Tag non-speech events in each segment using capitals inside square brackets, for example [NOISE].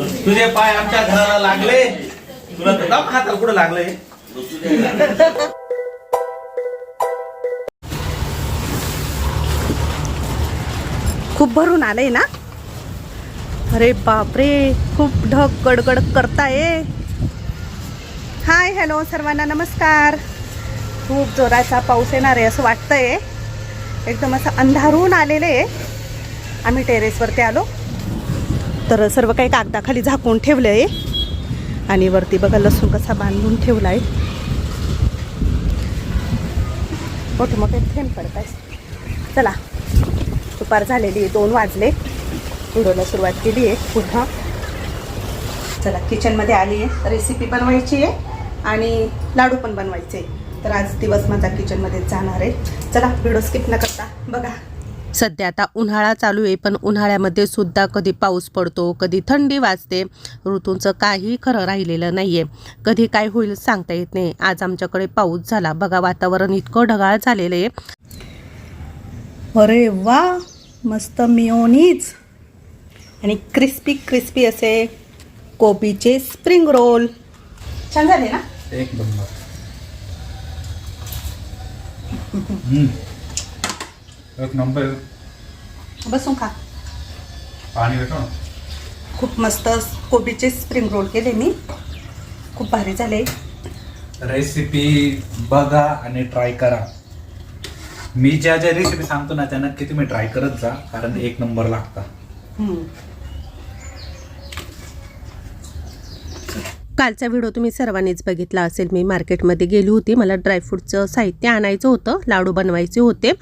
तुझे पाय आमच्या घराला लागले. तुला तर दाब हाताला कुठं लागले खूप भरून आलंय ना? अरे बापरे खूप ढग गडगड करताय. हाय हॅलो सर्वांना नमस्कार. खूप जोराचा पाऊस येणार आहे असं वाटतंय. एकदम असं अंधारून आलेलं आहे. आम्ही टेरेसवरती आलो. तर सर्व काही कागदाखाली झाकून ठेवलं आहे आणि वरती बघा लसूण कसा बांधून ठेवला आहे मोठे मोठे थेंब पडत आहे चला दुपार झालेली आहे दोन वाजले. व्हिडिओला सुरुवात केली आहे पुन्हा. चला किचनमध्ये आली आहे. रेसिपी बनवायची आहे आणि लाडू पण बनवायचे तर आज दिवस माझा किचनमध्ये जाणार आहे. चला व्हिडिओ स्किप न करता बघा. सध्या आता उन्हाळा चालू आहे पण उन्हाळ्यामध्ये सुद्धा कधी पाऊस पडतो कधी थंडी वाजते. ऋतूंचं काही खरं राहिलेलं नाही आहे कधी काय होईल सांगता येत नाही. आज आमच्याकडे पाऊस झाला. बघा वातावरण इतकं ढगाळ झालेलं आहे. अरे वा! मस्त मिओनीज आणि क्रिस्पी क्रिस्पी असे कोबीचे स्प्रिंग रोल. छान झाले ना? एक नंबर. [LAUGHS] एक नंबर बसून खा. पाणी देतो खूप मस्त कोबीचे स्प्रिंग रोल केले मी. खूप भारी झाले. रेसिपी बघा आणि ट्राय करा. मी ज्या ज्या रेसिपी सांगतो ना त्या नक्की तुम्ही ट्राय करत जा कारण एक नंबर लागता. कालचा व्हिडिओ तुम्ही सर्वांनीच बघितला असेल. मी मार्केटमध्ये गेली होती. मला ड्रायफ्रूटचं साहित्य आणायचं होतं. लाडू बनवायचे होते.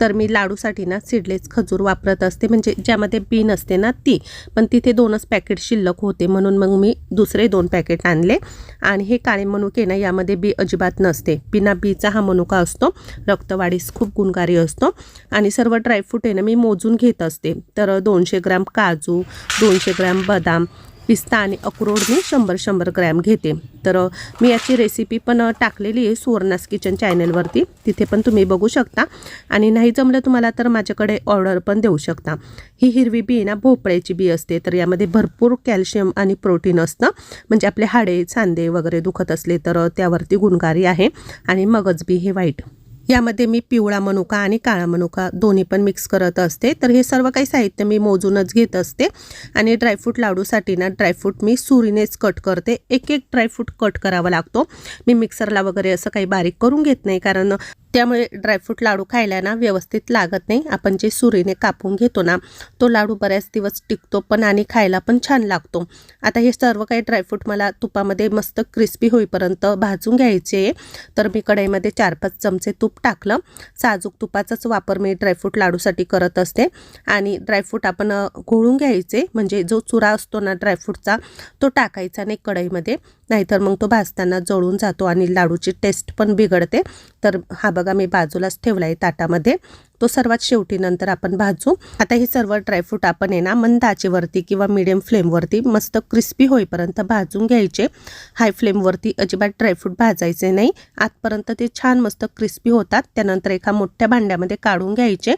तर मी लाडूसाठी ना सिडलेस खजूर वापरत असते. म्हणजे ज्यामध्ये बीन असते ना ती. पण तिथे दोनच पॅकेट शिल्लक होते. म्हणून मग मी दुसरे दोन पॅकेट आणले. आणि हे काळे मनुके ना यामध्ये बी अजिबात नसते. बिना बीचा हा मनुका असतो. रक्तवाढीस खूप गुणकारी असतो. आणि सर्व ड्रायफ्रूट आहे ना मी मोजून घेत असते. तर दोनशे ग्राम काजू दोनशे ग्राम बदाम पिस्ता आणि अक्रोड मी शंभर शंभर ग्रॅम घेते. तर मी याची रेसिपी पण टाकलेली आहे सुवर्णास किचन चॅनलवरती तिथे पण तुम्ही बघू शकता. आणि नाही जमलं तुम्हाला तर माझ्याकडे ऑर्डर पण देऊ शकता. ही हिरवी बी ना भोपळ्याची बी असते. तर यामध्ये भरपूर कॅल्शियम आणि प्रोटीन असतं. म्हणजे आपले हाडे सांदे वगैरे दुखत असले तर त्यावरती गुणकारी आहे. आणि मगज बी हे वाईट यामध्ये मी पिवळा मनुका आणि काळा मनुका दोन्ही पण मिक्स करत असते. तर हे सर्व काही साहित्य मी मोजूनच घेत असते. आणि ड्रायफ्रूट लाडूसाठी ना ड्रायफ्रूट मी सुरीनेच कट करते. एक एक ड्रायफ्रूट कट करावा लागतो. मी मिक्सरला वगैरे असं काही बारीक करून घेत नाही. कारण त्यामुळे ड्रायफ्रूट लाडू खायला ना व्यवस्थित लागत नाही. आपण जे सुरीने कापून घेतो ना तो लाडू बऱ्याच दिवस टिकतो पण आणि खायला पण छान लागतो. आता हे सर्व काही ड्रायफ्रूट मला तुपामध्ये मस्त क्रिस्पी होईपर्यंत भाजून घ्यायचे. आहे तर मी कढईमध्ये चार पाच चमचे तूप टाकलं. साजूक तुपाचाच वापर मी ड्रायफ्रूट लाडूसाठी करत असते. आणि ड्रायफ्रूट आपण घोळून घ्यायचे. म्हणजे जो चुरा असतो ना ड्रायफ्रूटचा तो टाकायचा नाही कढईमध्ये. नाहीतर मग तो भाजताना जळून जातो आणि लाडूची टेस्ट पण बिघडते. तर हा बघा मी बाजूलाच ठेवला आहे ताटामध्ये. तो सर्वात शेवटी नंतर आपण भाजू. आता हे सर्व ड्रायफ्रूट आपण आहे ना मंद आचेवरती किंवा मिडियम फ्लेमवरती मस्त क्रिस्पी होईपर्यंत भाजून घ्यायचे. हाय फ्लेमवरती अजिबात ड्रायफ्रूट भाजायचे नाही. आतपर्यंत ते छान मस्त क्रिस्पी होतात. त्यानंतर एका मोठ्या भांड्यामध्ये काढून घ्यायचे.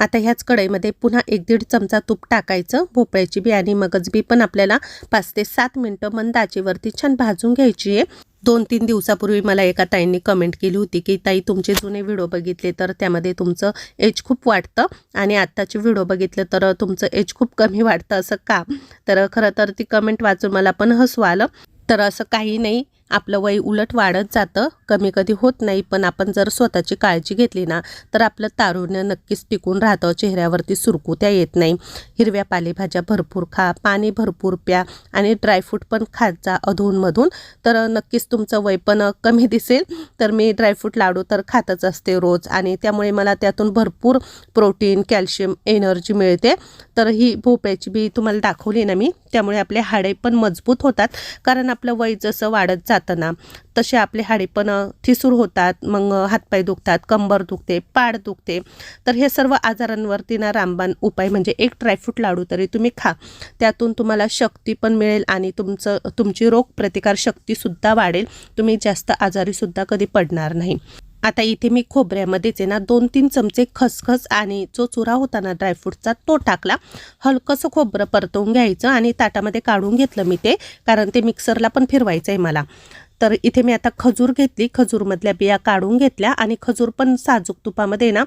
आता ह्याच कढईमध्ये पुन्हा एक दीड चमचा तूप टाकायचं. भोपळ्याची बी आणि मगज बी पण आपल्याला पाच ते सात मिनटं मंद आचेवरती छान भाजून घ्यायची आहे. दोन तीन दिवसापूर्वी मला एका ताईंनी कमेंट केली होती की ताई तुमचे जुने व्हिडिओ बघितले तर त्यामध्ये तुमचं एज खूप वाटतं आणि आत्ताचे व्हिडिओ बघितले तर तुमचं एज खूप कमी वाटतं असं का? तर खरं तर ती कमेंट वाचून मला पण हसू आलं. तर असं काही नाही. आपलं वय उलट वाढत जातं कमी कधी होत नाही पण आपण जर स्वतःची काळजी घेतली ना तर आपलं तारुण्य नक्कीच टिकून राहतं चेहऱ्यावरती सुरकुत्या येत नाही. हिरव्या पालेभाज्या भरपूर खा पाणी भरपूर प्या आणि ड्रायफ्रूट पण खात जा अधूनमधून. तर नक्कीच तुमचं वय पण कमी दिसेल. तर मी ड्रायफ्रूट लाडू तर खातच असते रोज आणि त्यामुळे मला त्यातून भरपूर प्रोटीन कॅल्शियम एनर्जी मिळते. तर ही भोपळ्याची बी तुम्हाला दाखवली ना मी त्यामुळे आपले हाडे पण मजबूत होतात. कारण आपलं वय जसं वाढत जातं ना तसे आपले हाडे पण अ, होतात मग हातपाय दुखतात कंबर दुखते पाड दुखते. तर हे सर्व आजारांवरती ना रामबाण उपाय म्हणजे एक ड्रायफ्रूट लाडू तरी तुम्ही खा. त्यातून तुम्हाला शक्ती पण मिळेल आणि तुमचं तुमची रोग प्रतिकार शक्तीसुद्धा वाढेल. तुम्ही जास्त आजारीसुद्धा कधी पडणार नाही. आता इथे मी खोबऱ्यामध्येच आहे ना दोन तीन चमचे खसखस आणि जो चुरा होता ना ड्रायफ्रूटचा तो टाकला. हलकंसं खोबरं परतवून घ्यायचं आणि ताटामध्ये काढून घेतलं मी ते कारण ते मिक्सरला पण फिरवायचं आहे मला. तर इथे मी आता खजूर घेतली. खजूरमधल्या बिया काढून घेतल्या आणि खजूर पण साजूक तुपामध्ये ना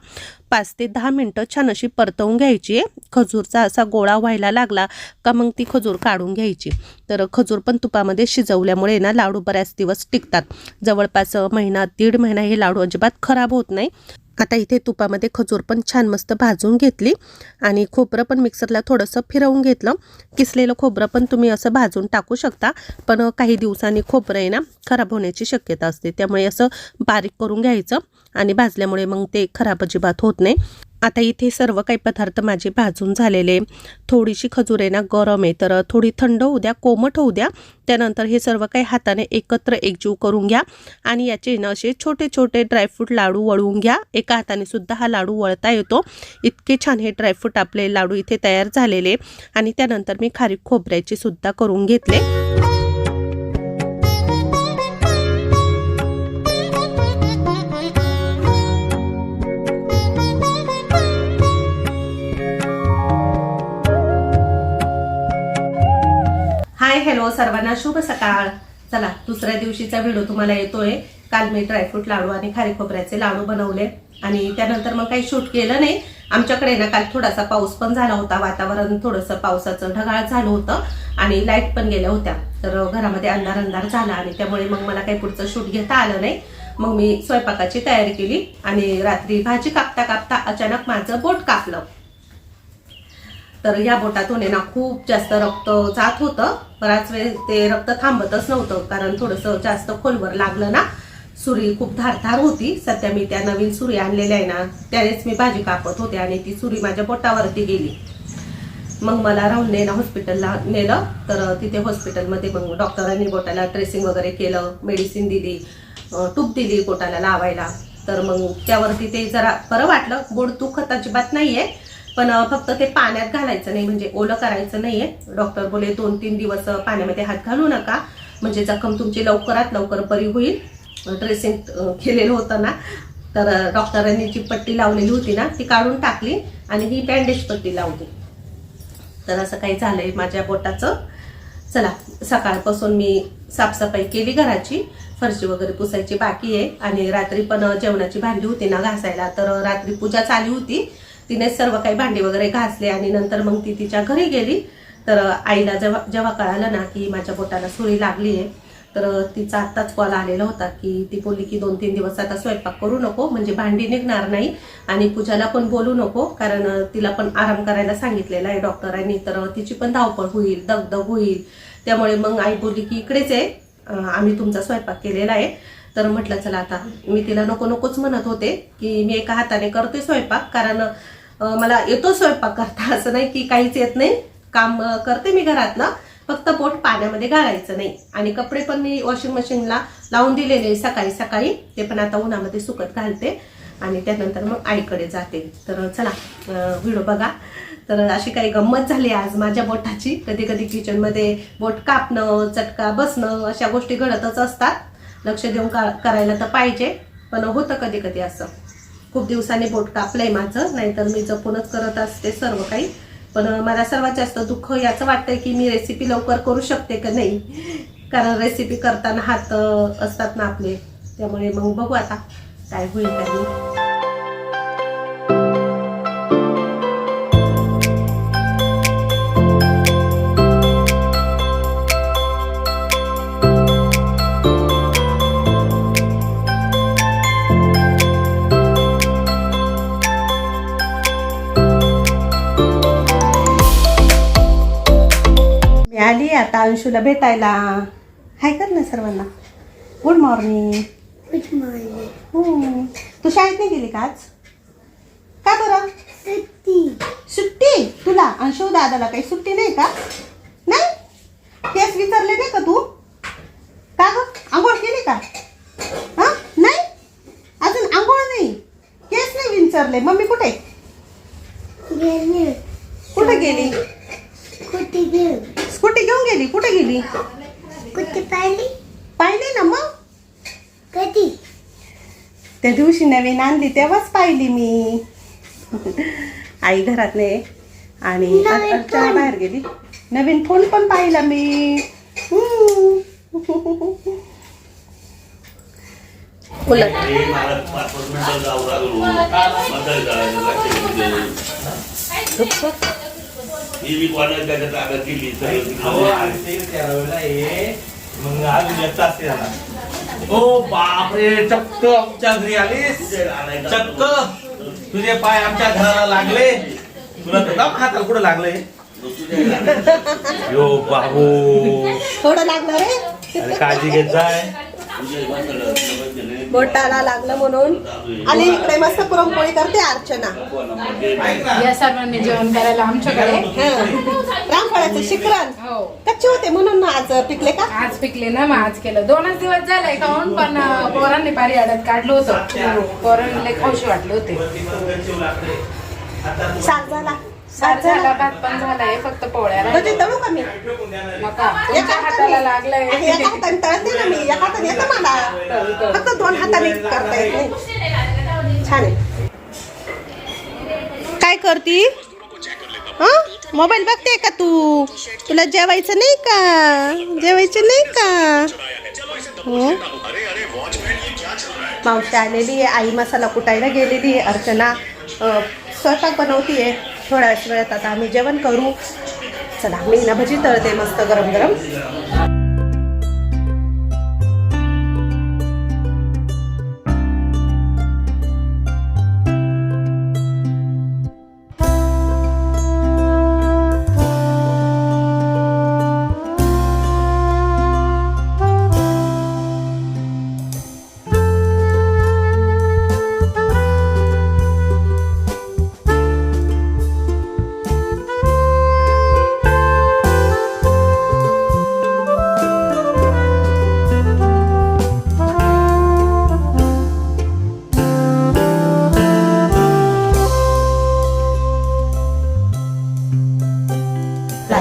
पाच ते दहा मिनटं छान अशी परतवून घ्यायची आहे. खजूरचा असा गोळा व्हायला लागला का मग ती खजूर काढून घ्यायची. तर खजूर पण तुपामध्ये शिजवल्यामुळे ना लाडू बऱ्याच दिवस टिकतात. जवळपास महिना दीड महिना हे लाडू अजिबात खराब होत नाही. आता इथे तुपामध्ये खजूर पण छान मस्त भाजून घेतली आणि खोबरं पण मिक्सरला थोडंसं फिरवून घेतलं. किसलेलं खोबरं पण तुम्ही असं भाजून टाकू शकता पण काही दिवसांनी खोबरं आहे ना खराब होण्याची शक्यता असते. त्यामुळे असं बारीक करून घ्यायचं आणि भाजल्यामुळे मग ते खराब अजिबात होत नाही. आता इथे सर्व काही पदार्थ माझे भाजून झालेले. थोडीशी खजूर आहे ना गरम आहे. तर थोडी थंड होऊ द्या कोमट होऊ द्या. त्यानंतर हे सर्व काही हाताने एकत्र एकजीव करून घ्या. आणि याचे ना असे छोटे छोटे ड्रायफ्रूट लाडू वळवून घ्या. एका हाताने सुद्धा हा लाडू वळता येतो. इतके छान हे ड्रायफ्रूट आपले लाडू इथे तयार झालेले. आणि त्यानंतर मी खारीक खोबऱ्याचे सुद्धा करून घेतले. सर्वांना शुभ सकाळ. चला दुसऱ्या दिवशीचा व्हिडिओ तुम्हाला येतोय. काल मी ड्रायफ्रूट लाडू आणि खारी खोबऱ्याचे लाडू बनवले. आणि त्यानंतर मग काही शूट केलं नाही. आमच्याकडे ना काल थोडासा पाऊस पण झाला होता. वातावरण थोडंसं पावसाचं ढगाळ झालं होतं आणि लाइट पण गेल्या होत्या. तर घरामध्ये अंधार अंधार झाला आणि त्यामुळे मग मला काही पुढचं शूट घेता आलं नाही. मग मी स्वयंपाकाची तयारी केली आणि रात्री भाजी कापता कापता अचानक माझं बोट कापलं. तर या बोटातून आहे ना खूप जास्त रक्त जात होतं. बराच वेळ ते रक्त थांबतच नव्हतं कारण थोडंसं जास्त खोलवर लागलं ना. सुरी खूप धारधार होती. सध्या मी त्या नवीन सुरी आणलेल्या आहे ना त्यानेच मी भाजी कापत होते आणि ती सुरी माझ्या बोटावरती गेली. मग मला राहुल ना हॉस्पिटलला नेलं. तर तिथे हॉस्पिटलमध्ये मग डॉक्टरांनी बोटाला ड्रेसिंग वगैरे केलं मेडिसिन दिली टूप दिली बोटाला लावायला. तर मग त्यावरती ते जरा बरं वाटलं. बोट दुखत अजिबात आहे पण फक्त ते पाण्यात घालायचं नाही म्हणजे ओलं करायचं नाहीये. डॉक्टर बोले दोन तीन दिवस पाण्यामध्ये हात घालू नका. म्हणजे जखम तुमची लवकरात लवकर बरी होईल. ड्रेसिंग केलेलं होतं ना. तर डॉक्टरांनी जी पट्टी लावलेली होती ना ती काढून टाकली आणि ही बँडेज पट्टी लावली. तर असं काही झालंय माझ्या बोटाचं चला सकाळपासून मी साफसफाई केली घराची. फरशी वगैरे पुसायची बाकी आहे. आणि रात्री पण जेवणाची भांडी होती ना घासायला. तर रात्री पूजा चालू होती. तिने सर्व काही भांडी वगैरे घासले आणि नंतर मग ती तिच्या घरी गेली. तर आईला जेव्हा जेव्हा कळालं ना की माझ्या बोटाला सुरी लागली आहे तर तिचा आत्ताच कॉल आलेला होता की ती बोलली की दोन तीन दिवस आता स्वयंपाक करू नको म्हणजे भांडी निघणार नाही आणि पूजाला पण बोलू नको कारण तिला पण आराम करायला सांगितलेला आहे डॉक्टरांनी तर तिची पण धावपळ होईल दगदग होईल. त्यामुळे मग आई बोलली की इकडेच आहे आम्ही तुमचा स्वयंपाक केलेला आहे. तर म्हटलं चला आता मी तिला नको नकोच म्हणत होते की मी एका हाताने करते स्वयंपाक कारण मला येतो स्वयंपाक करता असं नाही की काहीच येत नाही. काम करते मी घरातलं फक्त बोट पाण्यामध्ये घालायचं नाही. आणि कपडे पण मी वॉशिंग मशीनला लावून दिलेले सकाळी सकाळी. ते पण आता उन्हामध्ये सुकत घालते आणि त्यानंतर मग आईकडे जाते. तर चला व्हिडिओ बघा. तर अशी काही गंमत झाली आज माझ्या बोटाची. कधी कधी किचनमध्ये बोट कापणं चटका बसणं अशा गोष्टी घडतच असतात. लक्ष देऊन का करायला तर पाहिजे. पण होतं कधी कधी असं. खूप दिवसांनी बोट कापलंय माझं नाहीतर मी जपूनच करत असते सर्व काही. पण मला सर्वात जास्त दुःख याचं वाटतंय की मी रेसिपी लवकर करू शकते का नाही? कारण रेसिपी करताना हात असतात ना आपले. त्यामुळे मग बघू आता काय होईल काही आली आता अंशूला भेटायला. हाय कर ना सर्वांना. गुड मॉर्निंग तू शाळेत नाही गेली का आज? का बरं? City. सुट्टी? तुला अंशू दादाला काही सुट्टी नाही का? नाही? केस विचारले नाही का तू? का ग? आंघोळ केली का? हा? नाही? अजून आंघोळ नाही. केस नाही विचारले मम्मी कुठे. कुठे गेली? घेऊन गेली? कुठे गेली Kuti pali. पाहिले ना मग Kati. त्या दिवशी नवीन आणली तेव्हाच पाहिली मी आई घरात नाही आणि. बाहेर गेली नवीन फोन पण पाहिला मी हम्म. उलट मी कोणाला त्याच्या जागा केली मग तास ते झाला. ओ बापरे चक्क आमच्या घरी आलीस. चक्क. तुझे पाय आमच्या घराला लागले. तुला तर दाम हाताला कुठं लागले? यो बाबू. थोडं लागलं रे. अरे काळजी घेत जाय बोटाला लागलं म्हणून. आणि इकडे मस्त पुरणपोळी करते अर्चना. ना या सर्वांनी जेवण करायला आमच्याकडे. रामफळाचं शिकरण. हो. कच्चे होते म्हणून आज पिकले का? आज पिकले ना मग आज केलं. दोनच दिवस झाले खाऊन पण पोरांनी पारी अडत काढलं होतं. पोरांनी खाऊशी वाटले होते. साग झाला. सार झाला भात पण झालाय फक्त पोळ्या म्हणजे राहिल्या. तळू का मी? नका तुमच्या हाताला लागलंय. एका हाताने तळते ना मी एका हाताने येतं मला. फक्त दोन हाताने करता येत नाही. छान आहे. काय करती? मोबाईल बघते का तू? तुला जेवायचं नाही का? जेवायचं नाही का? हो? मावशी आलेली आहे आई मसाला कुटायला गेलेली आहे अर्चना अ, स्वयंपाक बनवती आहे थोड्या वेळात आता आम्ही जेवण करू. चला मी ना भजी तळते मस्त गरम गरम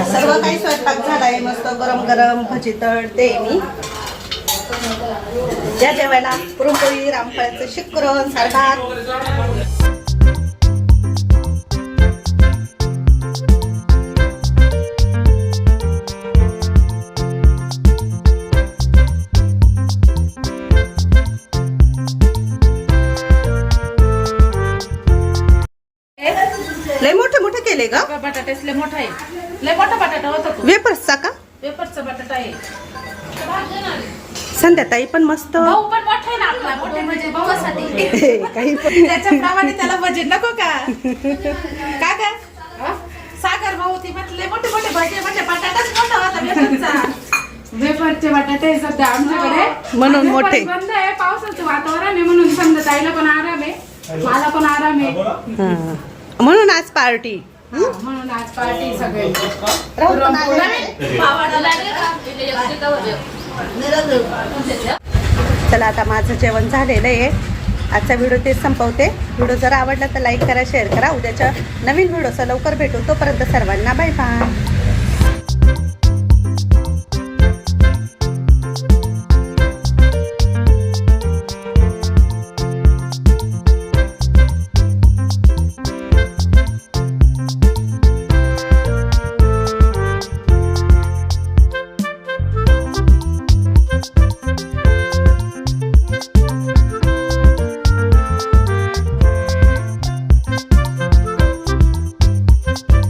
सर्व काही स्वयंपाक झालाय मस्त गरम गरम भजी तळते मी. ज्या जेवायला पुरणपोळी रामफळाचं शिकरण सारखा लय मोठे मोठे केले ग. बटाटे लय मोठा आहे. लय मोठा बटाटा होता तो. वेपर्सचा का? पेपरचा बटाटा आहे. संध्याताई पण मस्त. भाऊ पण मोठा आहे ना आपला मोठे म्हणजे [LAUGHS] काही त्याला बजेट नको का? का का? सागर भाऊ ती म्हटले मोठे मोठे भजे म्हणजे बटाटाच मोठा होता वेफरचा बटाटे सध्या आमच्याकडे. म्हणून मोठे. बंद आहे पावसाचं वातावरण आहे म्हणून समजा ताईला पण आराम आहे मला पण आराम आहे. म्हणून आज पार्टी. म्हणून आज पार्टी. चला आता माझं जेवण झालेलं आहे. आजचा व्हिडिओ तेच संपवते. व्हिडिओ जर आवडला तर लाईक करा शेअर करा. उद्याच्या नवीन व्हिडिओचा लवकर भेटू. तोपर्यंत सर्वांना बाय बाय.